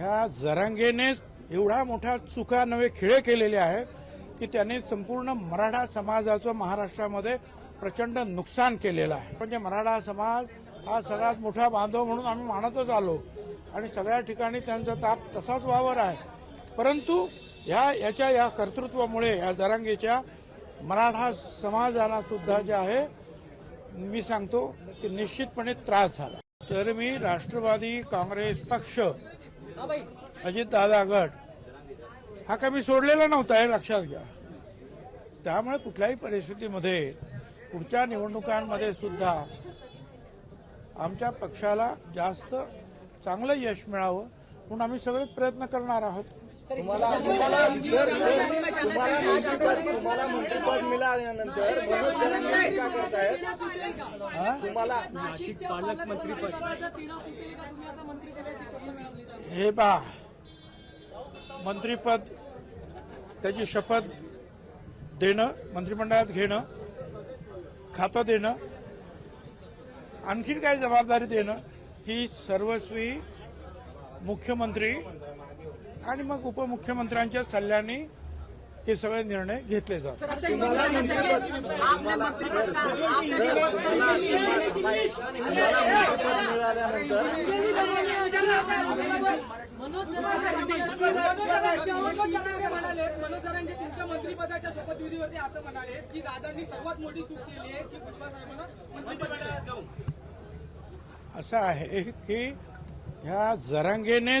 ह्या जरांगेने एवढा मोठा चुका नवे खिळे केलेले आहेत की त्यांनी संपूर्ण मराठा समाजाचं महाराष्ट्रामध्ये प्रचंड नुकसान केलेलं आहे. म्हणजे मराठा समाज हा सगळ्यात मोठा बांधव म्हणून आम्ही मानतच आलो. आणि सगळ्या ठिकाणी त्यांचा ताप तसाच वावर आहे. परंतु ह्या याच्या या कर्तृत्वामुळे या जरांगेच्या मराठा समाजाला सुद्धा जे आहे मी सांगतो की निश्चितपणे त्रास झाला. तर मी राष्ट्रवादी काँग्रेस पक्ष अजितदादा गट. हा कमी मी सोडलेला नव्हता हे लक्षात घ्या. त्यामुळे कुठल्याही परिस्थितीमध्ये पुढच्या निवडणुकांमध्ये सुद्धा आमच्या पक्षाला जास्त चांगलं यश मिळावं म्हणून आम्ही सगळे प्रयत्न करणार आहोत. तुम्हाला तुम्हाला सर सर तुम्हाला मंत्रिपद तुम्हाला मंत्रिपद मिळाल्यानंतर मनोज जरांगे टीका करतायत? हा? तुम्हाला नाशिक पालकमंत्री पद. हे पा मंत्रीपद त्याची शपथ देणं मंत्रिमंडळात घेणं खातं देणं आणखीन काय जबाबदारी देणं ही सर्वस्वी मुख्यमंत्री आणि मग उपमुख्यमंत्र्यांच्या सल्ल्याने हे सगळे निर्णय घेतले जातात म्हणाले मनोज जरांगे तुमच्या मंत्रिपदाच्या शपथविधीवरती असं म्हणाले की दादांनी सर्वात मोठी चूक केली आहे की भुजबळ साहेबांना मंत्रिपद दिलं. असं आहे की ह्या जरांगेने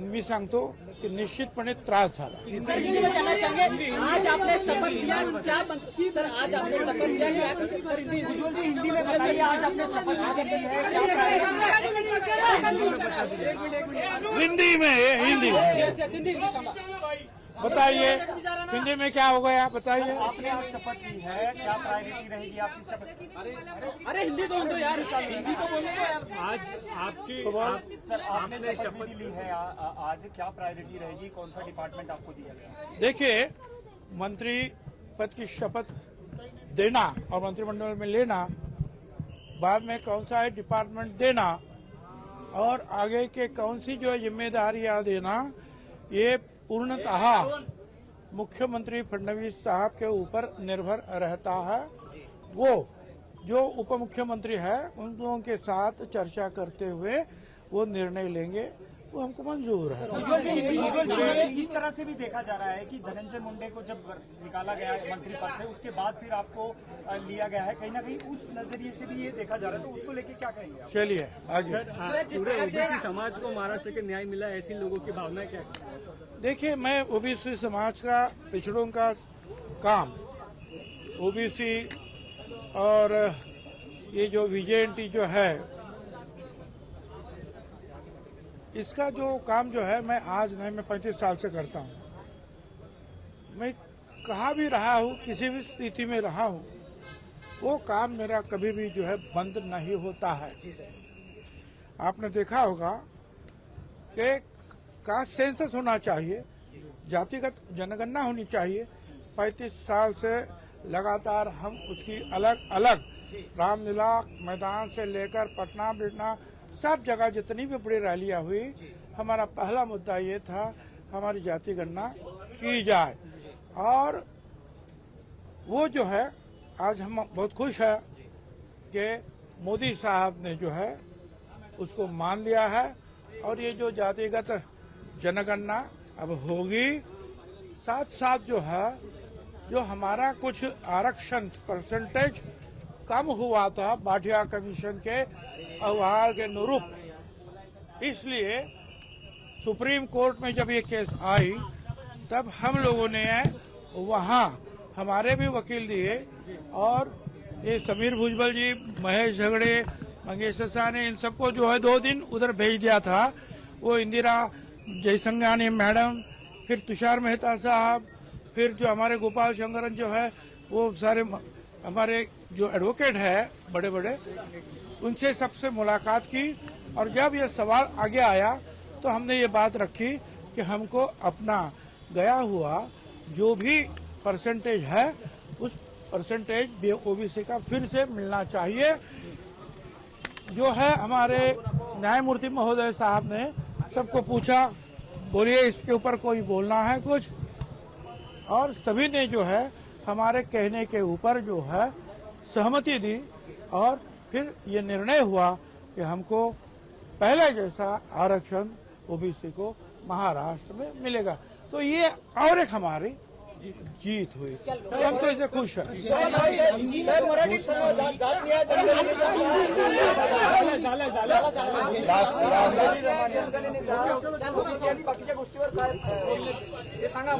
मी सांगतो की निश्चितपणे त्रास झाला. आज आपने शपथ लिया क्या सर आज आपने शपथ लिया हिंदी हिंदी में बताइए आज आपने शपथ हिंदी में हिंदी में। हिंदी बताइए हिंदी में क्या हो गया बताइए। आपने शपथ ली है क्या प्रायोरिटी रहेगी आपकी शपथ? अरे हिंदी तो दो यार हिंदी तो बोलो आज आपकी तो बोल। सर आपने शपथ ली है आज क्या प्रायोरिटी रहेगी? कौन सा डिपार्टमेंट आपको दिया गया? देखिए मंत्री पद की शपथ देना और मंत्रिमंडल में लेना बाद में कौन सा है डिपार्टमेंट देना और आगे के कौन सी जो है जिम्मेदारियाँ देना ये पूर्णतः मुख्यमंत्री फडणवीस साहब के ऊपर निर्भर रहता है। वो जो उप मुख्यमंत्री है उन लोगों के साथ चर्चा करते हुए वो निर्णय लेंगे। वो हमको मंजूर है। इस तरह से भी देखा जा रहा है कि धनंजय मुंडे को जब निकाला गया है मंत्री पद से उसके बाद फिर आपको लिया गया है। कहीं ना कहीं उस नज़रिए से भी ये देखा जा रहा है। तो उसको लेके क्या कहेंगे चलिए आगे। पूरे ओबीसी समाज को महाराष्ट्र के न्याय मिला ऐसी लोगों की भावना क्या है? देखिए, मैं ओबीसी समाज का, पिछड़ों का काम ओबीसी और ये जो विजेएनटी जो है, इसका जो काम जो है, मैं आज नहीं, मैं पैंतीस साल से करता हूँ। मैं कहा भी रहा हूँ, किसी भी स्थिति में रहा हूँ, वो काम मेरा कभी भी जो है, बंद नहीं होता है। आपने देखा होगा कि कास्ट सेंसस होना चाहिए। जातिगत जनगणना होनी चाहिए। पैंतीस साल से लगातार हम उसकी अलग अलग रामलीला मैदान से लेकर पटना बिटना सब जगह जितनी भी बड़ी रैलियाँ हुई, हमारा पहला मुद्दा ये था, हमारी जाति गणना की जाए। और वो जो है, आज हम बहुत खुश है कि मोदी साहब ने जो है, उसको मान लिया है। और ये जो जातिगत जनगणना अब होगी। साथ साथ जो है, जो हमारा कुछ आरक्षण परसेंटेज कम हुआ था बाटिया कमीशन के अहवाल के अनुरूप। इसलिए सुप्रीम कोर्ट में जब ये केस आई, तब हम लोगों ने वहाँ हमारे भी वकील दिए और ये समीर भुजबल जी, महेश झगड़े, मंगेश ने इन सबको जो है दो दिन उधर भेज दिया था। वो इंदिरा जयसंगानी मैडम, फिर तुषार मेहता साहब, फिर जो हमारे गोपाल शंकरन जो है, वो सारे हमारे जो एडवोकेट है बड़े बड़े उनसे सबसे मुलाकात की। और जब ये सवाल आगे आया तो हमने ये बात रखी कि हमको अपना गया हुआ जो भी परसेंटेज है, उस परसेंटेज ओबीसी का फिर से मिलना चाहिए। जो है हमारे न्यायमूर्ति महोदय साहब ने सबको पूछा, बोलिए, इसके ऊपर कोई बोलना है कुछ? और सभी ने जो है, हमारे कहने के ऊपर जो है, सहमति दी और फिर ये निर्णय हुआ कि हमको पहले जैसा आरक्षण ओबीसी को महाराष्ट्र में मिलेगा। तो ये और एक हमारी जीत हुई। हम तो इसे खुश है।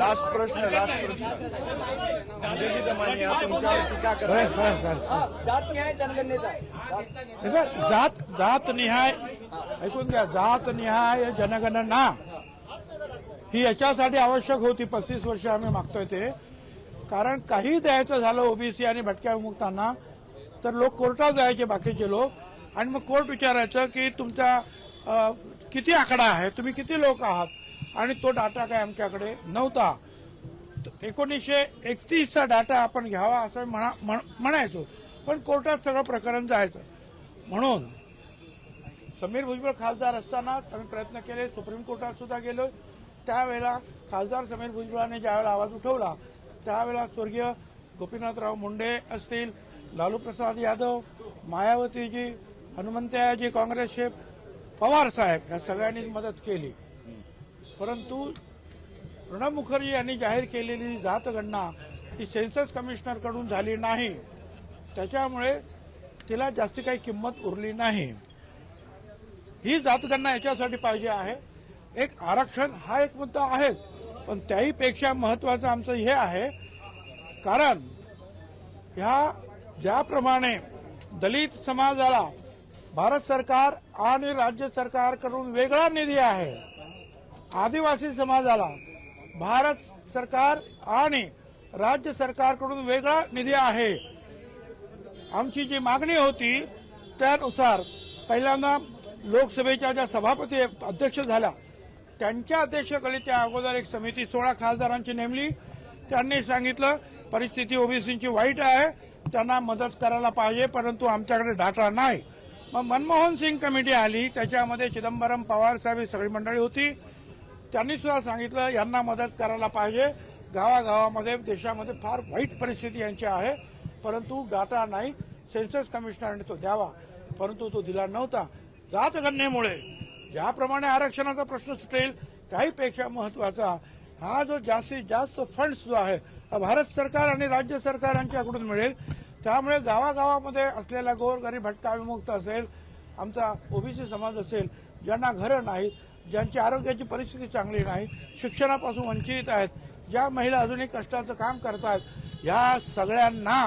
लास्ट प्रश्न लास्ट प्रश्न। हाँ, हाँ, हाँ। जात जात। निहाय ऐकून घ्या जात निहाय जनगणना। ही याच्यासाठी आवश्यक होती. पस्तीस वर्ष आम्ही मागतोय ते. कारण काही द्यायचं झालं ओबीसी आणि भटक्या विमुक्तांना तर लोक कोर्टात जायचे बाकीचे लोक. आणि मग कोर्ट विचारायचं की तुमचा किती आकडा आहे? तुम्ही किती लोक आहात? आणि तो डाटा काय आमच्याकडे नव्हता. एकोणीसशे एकतीसचा डाटा आपण घ्यावा असं म्हणा म्हण- म्हणायचो. पण कोर्टात सगळं प्रकरण जायचं. म्हणून समीर भुजबळ खासदार असतानाच आम्ही प्रयत्न केले. सुप्रीम कोर्टात सुद्धा गेलो त्यावेळेला खासदार समीर भुजबळाने ज्यावेळेला आवाज उठवला त्यावेळेला स्वर्गीय गोपीनाथराव मुंडे असतील लालू प्रसाद यादव मायावतीजी हनुमंतयाजी काँग्रेसचे पवार साहेब या सगळ्यांनी मदत केली. परंतु प्रणब मुखर्जी यांनी जाहीर केलेली जातगणना ही सेन्सस कमिशनरकडून झाली नाही. त्याच्यामुळे तिला जास्ती काही किंमत उरली नाही. ही जातगणना याच्यासाठी पाहिजे आहे. एक आरक्षण हा एक मुद्दा आहेच. पण त्याहीपेक्षा महत्वाचं आमचं हे आहे कारण ह्या ज्याप्रमाणे दलित समाजाला भारत सरकार आणि राज्य सरकारकडून वेगळा निधी आहे आदिवासी समाजाला भारत सरकार आणि राज्य सरकारकडून वेगळा निधी आहे आमची जी मागणी होती त्यानुसार पहिल्यांदा लोकसभेच्या ज्या सभापती अध्यक्ष झाल्या त्यांच्या अध्यक्षतेखाली त्या अगोदर एक समिती सोळा खासदारांची नेमली. त्यांनी सांगितलं परिस्थिती ओबीसीची वाईट आहे त्यांना मदत करायला पाहिजे परंतु आमच्याकडे डाटा नाही. मग मनमोहन सिंग कमिटी आली त्याच्यामध्ये चिदंबरम पवार साहेब ही सगळी मंडळी होती. त्यांनी सुद्धा सांगितलं यांना मदत करायला पाहिजे. गावागावामध्ये देशामध्ये फार वाईट परिस्थिती यांची आहे परंतु डाटा नाही. सेन्सस कमिशनरने तो द्यावा परंतु तो दिला नव्हता. जातगणनेमुळे ज्याप्रमाणे आरक्षणाचा प्रश्न सुटेल काहीपेक्षा महत्त्वाचा हा जो जास्तीत जास्त फंड्स जो आहे हा भारत सरकार आणि राज्य सरकार यांच्याकडून मिळेल. त्यामुळे गावागावामध्ये असलेला गोरगरीब भटका विमुक्त असेल आमचा ओबीसी समाज असेल ज्यांना घरं नाहीत ज्यांची आरोग्याची परिस्थिती चांगली नाही शिक्षणापासून वंचित आहेत ज्या महिला अजूनही कष्टाचं काम करतात ह्या सगळ्यांना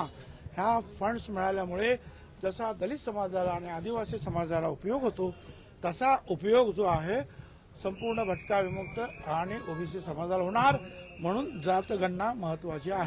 ह्या फंड्स मिळाल्यामुळे जसा दलित समाजाला आणि आदिवासी समाजाला उपयोग होतो तसा उपयोग जो आहे संपूर्ण भटका विमुक्त आणि ओबीसी समाजाला होणार म्हणून जातगणना महत्वाची आहे.